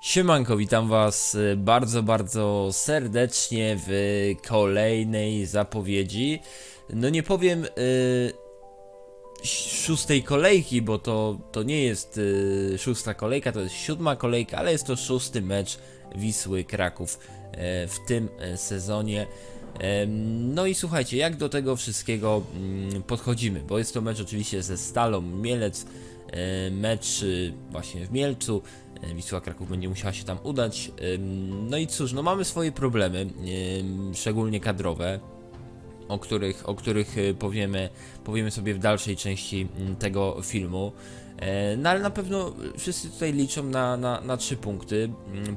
Siemanko, witam was y, bardzo, bardzo serdecznie w kolejnej zapowiedzi. No nie powiem y, szóstej kolejki, bo to, to nie jest y, szósta kolejka, to jest siódma kolejka, ale jest to szósty mecz Wisły Kraków e, w tym e, sezonie. No i słuchajcie, jak do tego wszystkiego mm, podchodzimy, bo jest to mecz oczywiście ze Stalą Mielec, mecz y, właśnie w Mielcu, e, Wisła Kraków będzie musiała się tam udać. Em, No i cóż, no mamy swoje problemy, em, szczególnie kadrowe, o których, o których powiemy, powiemy sobie w dalszej części tego filmu. E, No ale na pewno wszyscy tutaj liczą na, na, na trzy punkty,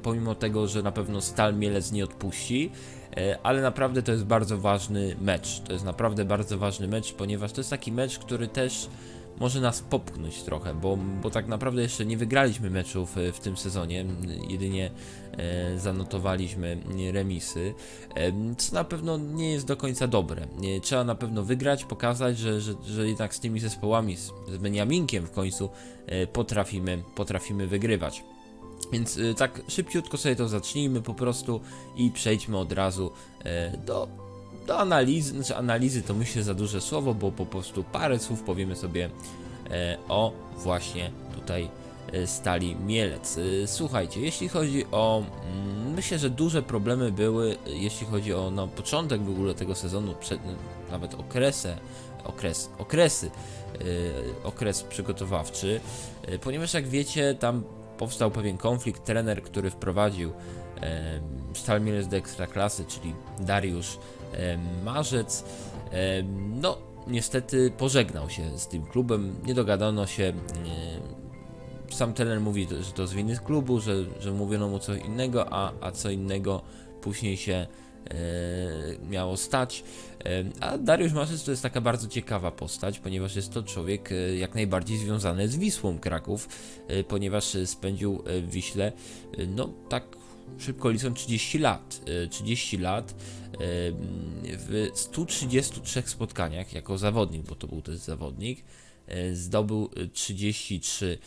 pomimo tego, że na pewno Stal Mielec nie odpuści. E, Ale naprawdę to jest bardzo ważny mecz. To jest naprawdę bardzo ważny mecz, ponieważ to jest taki mecz, który też może nas popchnąć trochę, bo, bo tak naprawdę jeszcze nie wygraliśmy meczów e, w tym sezonie, jedynie e, zanotowaliśmy remisy, e, co na pewno nie jest do końca dobre. Trzeba na pewno wygrać, pokazać, że, że, że jednak z tymi zespołami, z, z Beniaminkiem w końcu potrafimy, potrafimy wygrywać. Więc tak szybciutko sobie to zacznijmy po prostu i przejdźmy od razu do, do analizy. Znaczy analizy to myślę za duże słowo, bo po prostu parę słów powiemy sobie e, o właśnie tutaj e, Stali Mielec. E, Słuchajcie, jeśli chodzi o. mm, Myślę, że duże problemy były, jeśli chodzi o no, początek w ogóle tego sezonu, przed, nawet okresę, okres, okresy, okres przygotowawczy, ponieważ jak wiecie, tam powstał pewien konflikt. Trener, który wprowadził e, Stal Mielec do Ekstraklasy, czyli Dariusz e, Marzec, e, no niestety pożegnał się z tym klubem, nie dogadano się. E, sam trener mówi, że to z winy klubu, że, że mówiono mu co innego, a, a co innego później się miało stać. E, A Dariusz Marzec to jest taka bardzo ciekawa postać, ponieważ jest to człowiek e, jak najbardziej związany z Wisłą Kraków, e, ponieważ e, spędził e, w Wiśle, e, no tak szybko licząc 30 lat. E, 30 lat e, w 133 spotkaniach jako zawodnik, bo to był też zawodnik. E, Zdobył e, 33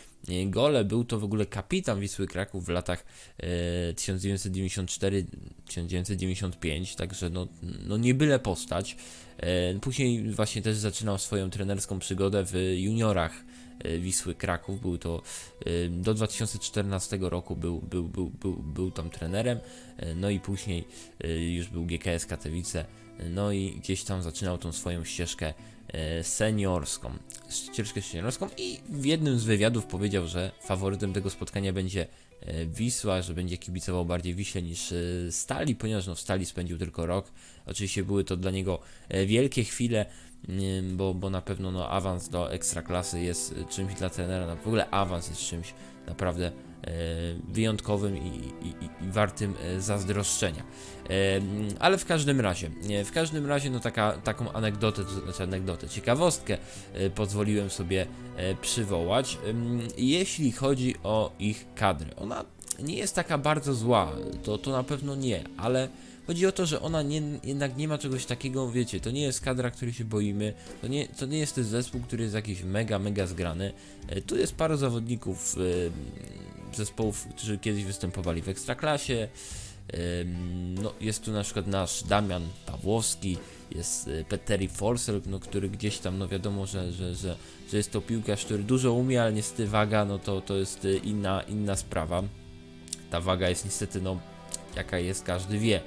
gole. Był to w ogóle kapitan Wisły Kraków w latach e, 1994-1995, także no, no nie byle postać. E, Później właśnie też zaczynał swoją trenerską przygodę w juniorach e, Wisły Kraków. Był to e, do 2014 roku był, był, był, był, był tam trenerem, e, no i później e, już był GKS Katowice, no i gdzieś tam zaczynał tą swoją ścieżkę e, seniorską. Ścieżkę seniorską i w jednym z wywiadów powiedział, że faworytem tego spotkania będzie e, Wisła, że będzie kibicował bardziej Wiśle niż e, Stali, ponieważ no w Stali spędził tylko rok. Oczywiście były to dla niego e, wielkie chwile, bo, bo na pewno no, awans do ekstraklasy jest e, czymś dla trenera, no, w ogóle awans jest czymś naprawdę e, wyjątkowym i, i, i- wartym e, zazdroszczenia. Em, Ale w każdym razie, w każdym razie, no taka, taką anegdotę, to znaczy anegdotę, ciekawostkę pozwoliłem sobie przywołać. Em, Jeśli chodzi o ich kadrę, ona nie jest taka bardzo zła, to, to na pewno nie, ale chodzi o to, że ona nie, jednak nie ma czegoś takiego, wiecie, to nie jest kadra, której się boimy, to nie, to nie jest ten zespół, który jest jakiś mega, mega zgrany. E, Tu jest paru zawodników e, zespołów, którzy kiedyś występowali w Ekstraklasie, Ym, No, jest tu na przykład nasz Damian Pawłowski, jest Petteri Forsell, no, który gdzieś tam, no wiadomo, że, że, że, że jest to piłkarz, który dużo umie, ale niestety waga, no to, to jest inna, inna sprawa. Ta waga jest niestety, no, jaka jest, każdy wie.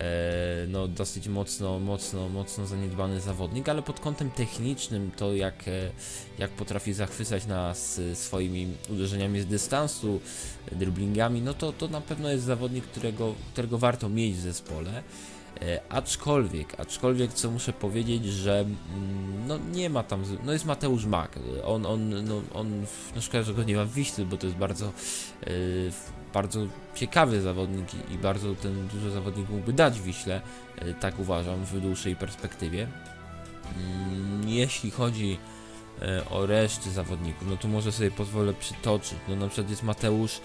E, no, dosyć mocno, mocno, mocno zaniedbany zawodnik, ale pod kątem technicznym to jak, e, jak potrafi zachwycać nas swoimi uderzeniami z dystansu, dribblingami, no to, to na pewno jest zawodnik, którego, którego warto mieć w zespole. E, aczkolwiek, aczkolwiek co muszę powiedzieć, że mm, no nie ma tam, no jest Mateusz Mak, on, on, no, on, no szkoda, że go nie ma w Wiśle, bo to jest bardzo, e, bardzo ciekawy zawodnik i, bardzo ten duży zawodnik mógłby dać Wiśle, e, tak uważam, w dłuższej perspektywie. Mm, Jeśli chodzi o resztę zawodników, no to może sobie pozwolę przytoczyć. No na przykład jest Mateusz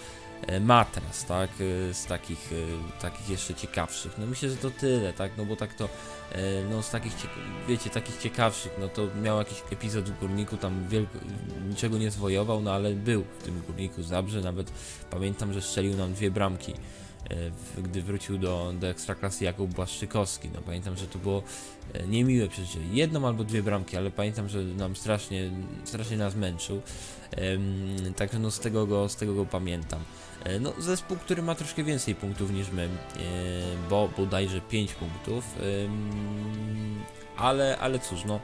matras, tak, e, z takich, e, takich jeszcze ciekawszych. No myślę, że to tyle, tak, no bo tak to, e, no z takich, wiecie, takich ciekawszych, no to miał jakiś epizod w Górniku, tam wielko, niczego nie zwojował, no ale był w tym Górniku Zabrze, nawet. Pamiętam, że strzelił nam dwie bramki, e, gdy wrócił do, do Ekstraklasy Jakub Błaszczykowski, no pamiętam, że to było e, niemiłe przeżycie, jedną albo dwie bramki, ale pamiętam, że nam strasznie, strasznie nas męczył, Także no z tego go, z tego go pamiętam. E, No zespół, który ma troszkę więcej punktów niż my, e, bo bodajże 5 punktów, ale, ale cóż no,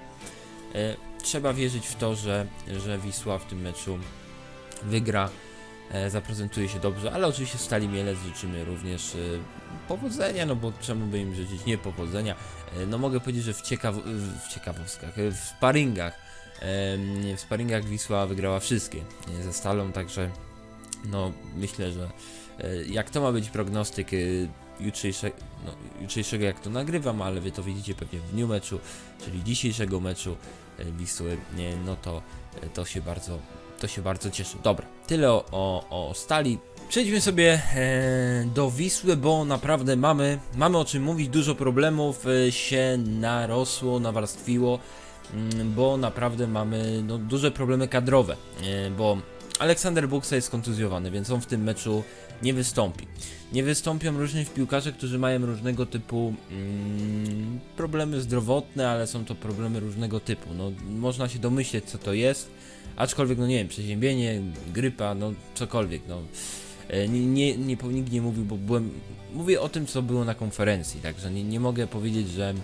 trzeba wierzyć w to, że, że Wisła w tym meczu wygra, zaprezentuje się dobrze, ale oczywiście Stali Mielec życzymy również e, powodzenia, no bo czemu by im życzyć niepowodzenia. E, No mogę powiedzieć, że w, ciekaw w ciekawostkach, e, w sparingach W sparingach Wisła wygrała wszystkie e, ze Stalą, także no myślę, że e, jak to ma być prognostyk e, jutrzejsze, no, jutrzejszego jak to nagrywam, ale wy to widzicie pewnie w dniu meczu, czyli dzisiejszego meczu e, Wisły, no to e, to się bardzo to się bardzo cieszę. Dobra, tyle o, o, o Stali. Przejdźmy sobie e, do Wisły, bo naprawdę mamy, mamy o czym mówić, dużo problemów e, się narosło, nawarstwiło mm, bo naprawdę mamy no, duże problemy kadrowe, e, bo Aleksander Buksa jest kontuzjowany, więc on w tym meczu nie wystąpi. Nie wystąpią różni piłkarze, którzy mają różnego typu mm, problemy zdrowotne, ale są to problemy różnego typu. No, można się domyśleć, co to jest, aczkolwiek, no nie wiem, przeziębienie, grypa, no cokolwiek, no. E, Nie, nie, nie, nikt nie mówił, bo byłem. Mówię o tym, co było na konferencji, także nie, nie mogę powiedzieć, że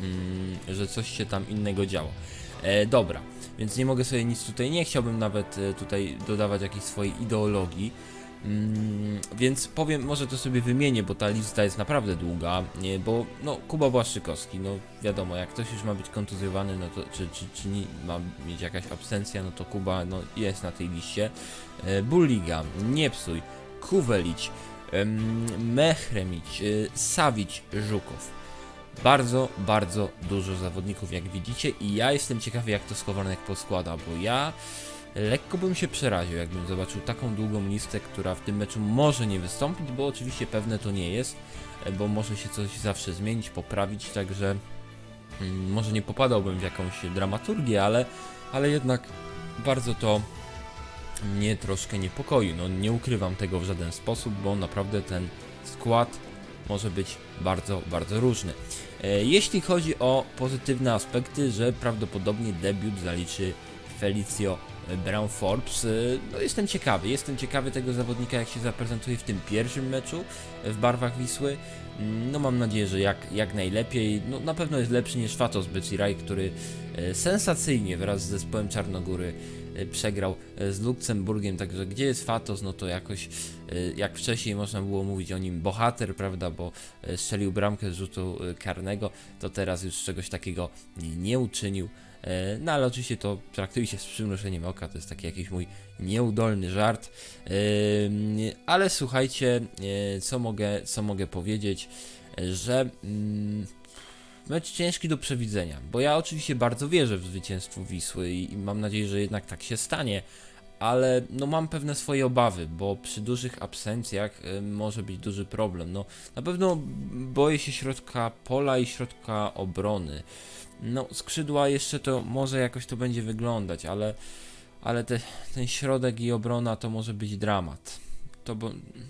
mm, że coś się tam innego działo. E, dobra, więc nie mogę sobie nic tutaj, nie chciałbym nawet e, tutaj dodawać jakiejś swojej ideologii. Mm, więc powiem, może to sobie wymienię, bo ta lista jest naprawdę długa, nie, bo no, Kuba Błaszczykowski, no wiadomo, jak ktoś już ma być kontuzjowany, no to czy, czy, czy nie, ma mieć jakaś absencja, no to Kuba no, jest na tej liście. E, Bulliga, Niepsuj, Kuwelić, em, Mechremić, e, Sawić, Żukow bardzo, bardzo dużo zawodników, jak widzicie, i ja jestem ciekawy, jak to Skowronek poskłada, bo ja lekko bym się przeraził, jakbym zobaczył taką długą listę, która w tym meczu może nie wystąpić, bo oczywiście pewne to nie jest, e, bo może się coś zawsze zmienić, poprawić, także mm, może nie popadałbym w jakąś dramaturgię, ale, ale jednak bardzo to mnie troszkę niepokoi. No nie ukrywam tego w żaden sposób, bo naprawdę ten skład może być bardzo, bardzo różny. E, Jeśli chodzi o pozytywne aspekty, że prawdopodobnie debiut zaliczy Felicio Brown Forbes, e, no jestem ciekawy, jestem ciekawy tego zawodnika jak się zaprezentuje w tym pierwszym meczu w barwach Wisły. Mm, No mam nadzieję, że jak, jak najlepiej, no na pewno jest lepszy niż Fatos Beciraj, który e, sensacyjnie wraz z zespołem Czarnogóry e, przegrał z Luksemburgiem, także gdzie jest Fatos, no to jakoś jak wcześniej można było mówić o nim bohater, prawda, bo strzelił bramkę z rzutu karnego, to teraz już czegoś takiego nie uczynił. E, No ale oczywiście to traktujcie z przymrużeniem oka, to jest taki jakiś mój nieudolny żart. Ym, Ale słuchajcie, e, co mogę, co mogę powiedzieć, e, że mm, mecz ciężki do przewidzenia, bo ja oczywiście bardzo wierzę w zwycięstwo Wisły i mam nadzieję, że jednak tak się stanie, ale no mam pewne swoje obawy, bo przy dużych absencjach y, może być duży problem. No na pewno boję się środka pola i środka obrony. No skrzydła jeszcze to może jakoś to będzie wyglądać, ale ale te, ten środek i obrona to może być dramat. To,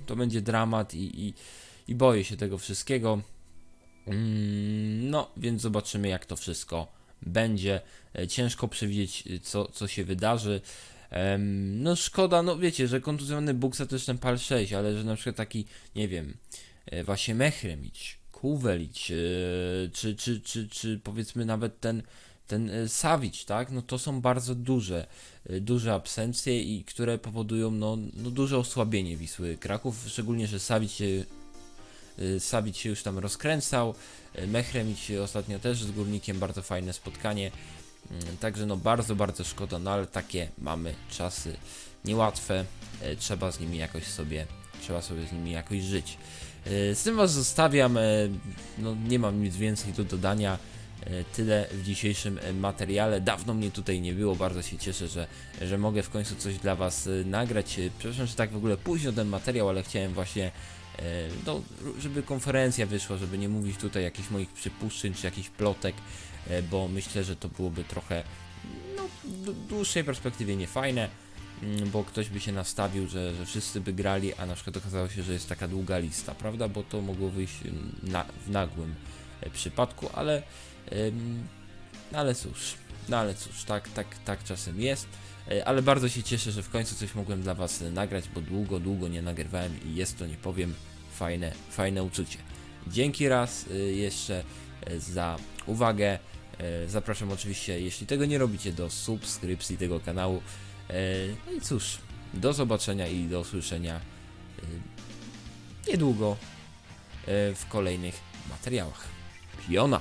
to będzie dramat i, i, i boję się tego wszystkiego. Mm, No, więc zobaczymy, jak to wszystko będzie. E, Ciężko przewidzieć, co, co się wydarzy. No, szkoda, no wiecie, że kontuzjowany Buksa też ten pal 6, ale że na przykład taki, nie wiem, e, właśnie Mechremić, Kuwelić, e, czy, czy, czy, czy powiedzmy nawet ten, ten e, Savic, tak? No to są bardzo duże, duże absencje i które powodują no, no duże osłabienie Wisły Kraków, szczególnie, że Savic się się już tam rozkręcał, Mechremić ostatnio też z Górnikiem, bardzo fajne spotkanie, także no bardzo, bardzo szkoda, no ale takie mamy czasy niełatwe, y, trzeba z nimi jakoś sobie, trzeba sobie z nimi jakoś żyć. Y, Z tym was zostawiam, y, no nie mam nic więcej do dodania, E, Tyle w dzisiejszym e, materiale. Dawno mnie tutaj nie było, bardzo się cieszę, że, że mogę w końcu coś dla Was e, nagrać. E, Przepraszam, że tak w ogóle późno ten materiał, ale chciałem właśnie, e, no, żeby konferencja wyszła, żeby nie mówić tutaj jakichś moich przypuszczeń czy jakichś plotek, e, bo myślę, że to byłoby trochę, no, w dłuższej perspektywie niefajne. Mm, bo ktoś by się nastawił, że, że wszyscy by grali, a na przykład okazało się, że jest taka długa lista, prawda? Bo to mogło wyjść mm, na, w nagłym e, przypadku, ale ym, no ale cóż, no ale cóż, tak, tak, tak czasem jest. E, Ale bardzo się cieszę, że w końcu coś mogłem dla Was e, nagrać, bo długo, długo nie nagrywałem i jest to, nie powiem, fajne, fajne uczucie. Dzięki raz e, jeszcze e, za uwagę. E, Zapraszam oczywiście, jeśli tego nie robicie, do subskrypcji tego kanału. E, No i cóż, do zobaczenia i do usłyszenia e, niedługo w kolejnych materiałach. Piona!